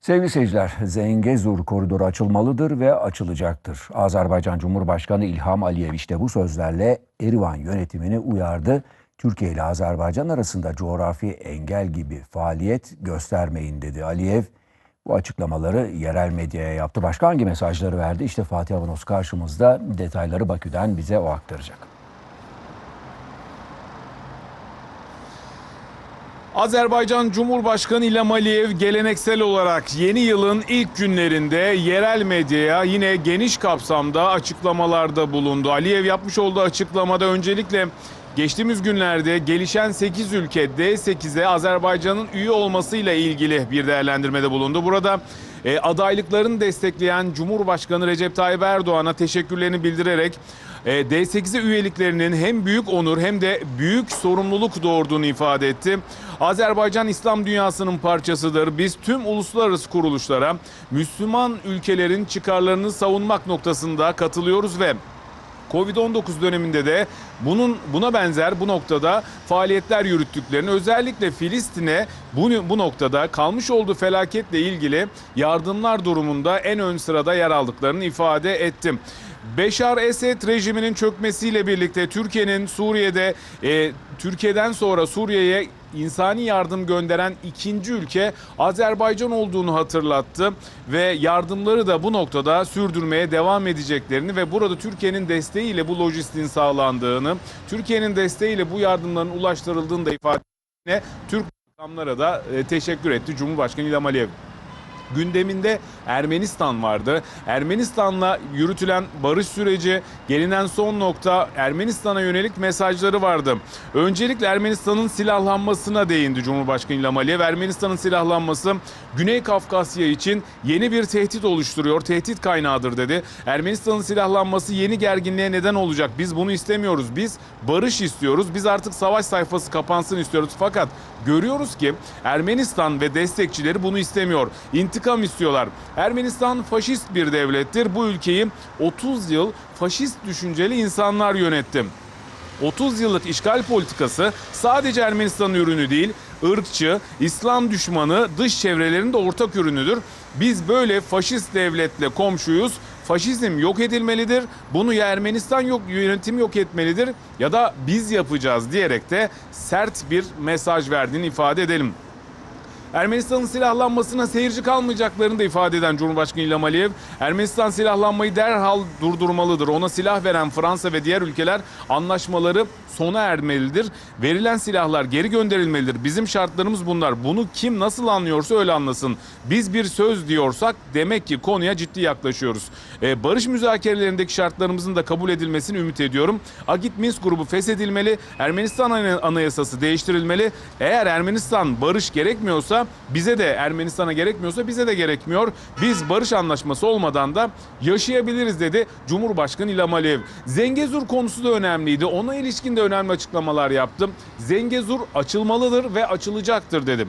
Sevgili seyirciler, Zengezur koridoru açılmalıdır ve açılacaktır. Azerbaycan Cumhurbaşkanı İlham Aliyev işte bu sözlerle Erivan yönetimini uyardı. Türkiye ile Azerbaycan arasında coğrafi engel gibi faaliyet göstermeyin dedi Aliyev. Bu açıklamaları yerel medyaya yaptı. Başka hangi mesajları verdi? İşte Fatih Avanos karşımızda detayları Bakü'den bize o aktaracak. Azerbaycan Cumhurbaşkanı İlham Aliyev geleneksel olarak yeni yılın ilk günlerinde yerel medyaya yine geniş kapsamda açıklamalarda bulundu. Aliyev yapmış olduğu açıklamada öncelikle geçtiğimiz günlerde gelişen 8 ülke D8'e Azerbaycan'ın üye olmasıyla ilgili bir değerlendirmede bulundu. Burada e, adaylıklarını destekleyen Cumhurbaşkanı Recep Tayyip Erdoğan'a teşekkürlerini bildirerek e, D8'e üyeliklerinin hem büyük onur hem de büyük sorumluluk doğurduğunu ifade etti. Azerbaycan İslam dünyasının parçasıdır. Biz tüm uluslararası kuruluşlara Müslüman ülkelerin çıkarlarını savunmak noktasında katılıyoruz ve Covid-19 döneminde de bunun buna benzer bu noktada faaliyetler yürüttüklerini özellikle Filistin'e bu, bu noktada kalmış olduğu felaketle ilgili yardımlar durumunda en ön sırada yer aldıklarını ifade ettim. Beşar Esed rejiminin çökmesiyle birlikte Türkiye'nin Suriye'de e, Türkiye'den sonra Suriye'ye insani yardım gönderen ikinci ülke Azerbaycan olduğunu hatırlattı ve yardımları da bu noktada sürdürmeye devam edeceklerini ve burada Türkiye'nin desteğiyle bu lojistiğin sağlandığını, Türkiye'nin desteğiyle bu yardımların ulaştırıldığını da ifade Türk makamlara da e, teşekkür etti Cumhurbaşkanı İlham Aliyev gündeminde Ermenistan vardı. Ermenistan'la yürütülen barış süreci gelinen son nokta Ermenistan'a yönelik mesajları vardı. Öncelikle Ermenistan'ın silahlanmasına değindi Cumhurbaşkanı İlham Aliyev. Ermenistan'ın silahlanması Güney Kafkasya için yeni bir tehdit oluşturuyor. Tehdit kaynağıdır dedi. Ermenistan'ın silahlanması yeni gerginliğe neden olacak. Biz bunu istemiyoruz. Biz barış istiyoruz. Biz artık savaş sayfası kapansın istiyoruz. Fakat görüyoruz ki Ermenistan ve destekçileri bunu istemiyor. İntikam istiyorlar. Ermenistan faşist bir devlettir. Bu ülkeyi 30 yıl faşist düşünceli insanlar yönetti. 30 yıllık işgal politikası sadece Ermenistan'ın ürünü değil, ırkçı, İslam düşmanı dış çevrelerin de ortak ürünüdür. Biz böyle faşist devletle komşuyuz. Faşizm yok edilmelidir. Bunu ya Ermenistan yok yönetim yok etmelidir ya da biz yapacağız diyerek de sert bir mesaj verdiğini ifade edelim. Ermenistan'ın silahlanmasına seyirci kalmayacaklarını da ifade eden Cumhurbaşkanı İlham Aliyev, Ermenistan silahlanmayı derhal durdurmalıdır. Ona silah veren Fransa ve diğer ülkeler anlaşmaları sona ermelidir. Verilen silahlar geri gönderilmelidir. Bizim şartlarımız bunlar. Bunu kim nasıl anlıyorsa öyle anlasın. Biz bir söz diyorsak demek ki konuya ciddi yaklaşıyoruz. Ee, barış müzakerelerindeki şartlarımızın da kabul edilmesini ümit ediyorum. Agit Minsk grubu feshedilmeli. Ermenistan anayasası değiştirilmeli. Eğer Ermenistan barış gerekmiyorsa bize de Ermenistan'a gerekmiyorsa bize de gerekmiyor. Biz barış anlaşması olmadan da yaşayabiliriz dedi Cumhurbaşkanı İlham Aliyev. Zengezur konusu da önemliydi. Ona ilişkin de önemli açıklamalar yaptım. Zengezur açılmalıdır ve açılacaktır dedim.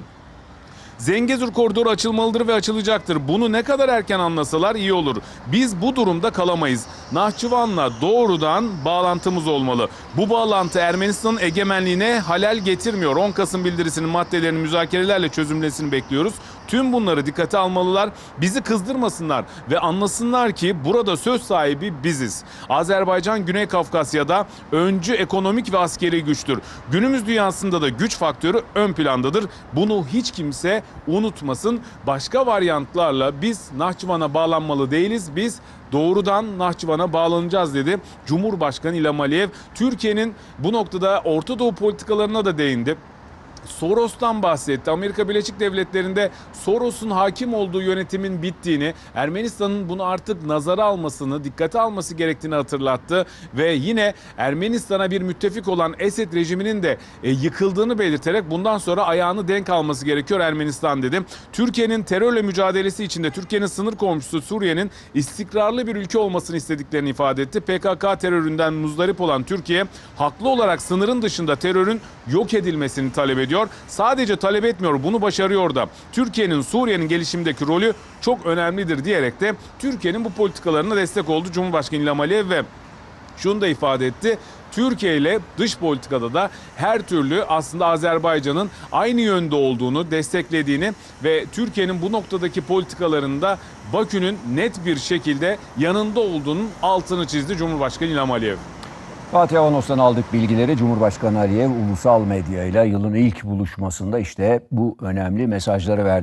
Zengezur koridoru açılmalıdır ve açılacaktır. Bunu ne kadar erken anlasalar iyi olur. Biz bu durumda kalamayız. Nahçıvan'la doğrudan bağlantımız olmalı. Bu bağlantı Ermenistan'ın egemenliğine halel getirmiyor. 10 Kasım bildirisinin maddelerini müzakerelerle çözümlesini bekliyoruz. Tüm bunları dikkate almalılar. Bizi kızdırmasınlar ve anlasınlar ki burada söz sahibi biziz. Azerbaycan Güney Kafkasya'da öncü ekonomik ve askeri güçtür. Günümüz dünyasında da güç faktörü ön plandadır. Bunu hiç kimse unutmasın. Başka varyantlarla biz Nahçıvan'a bağlanmalı değiliz. Biz doğrudan Nahçıvan'a bağlanacağız dedi. Cumhurbaşkanı İlham Aliyev Türkiye'nin bu noktada Orta Doğu politikalarına da değindi. Soros'tan bahsetti. Amerika Birleşik Devletleri'nde Soros'un hakim olduğu yönetimin bittiğini, Ermenistan'ın bunu artık nazara almasını, dikkate alması gerektiğini hatırlattı ve yine Ermenistan'a bir müttefik olan Esed rejiminin de e, yıkıldığını belirterek bundan sonra ayağını denk alması gerekiyor Ermenistan dedi. Türkiye'nin terörle mücadelesi içinde Türkiye'nin sınır komşusu Suriye'nin istikrarlı bir ülke olmasını istediklerini ifade etti. PKK teröründen muzdarip olan Türkiye haklı olarak sınırın dışında terörün yok edilmesini talep ediyor ediyor. Sadece talep etmiyor, bunu başarıyor da. Türkiye'nin Suriye'nin gelişimdeki rolü çok önemlidir diyerek de Türkiye'nin bu politikalarına destek oldu Cumhurbaşkanı İlham Aliyev ve şunu da ifade etti. Türkiye ile dış politikada da her türlü aslında Azerbaycan'ın aynı yönde olduğunu desteklediğini ve Türkiye'nin bu noktadaki politikalarında Bakü'nün net bir şekilde yanında olduğunun altını çizdi Cumhurbaşkanı İlham Aliyev. Fatih Avanos'tan aldık bilgileri. Cumhurbaşkanı Aliyev ulusal medya ile yılın ilk buluşmasında işte bu önemli mesajları verdi.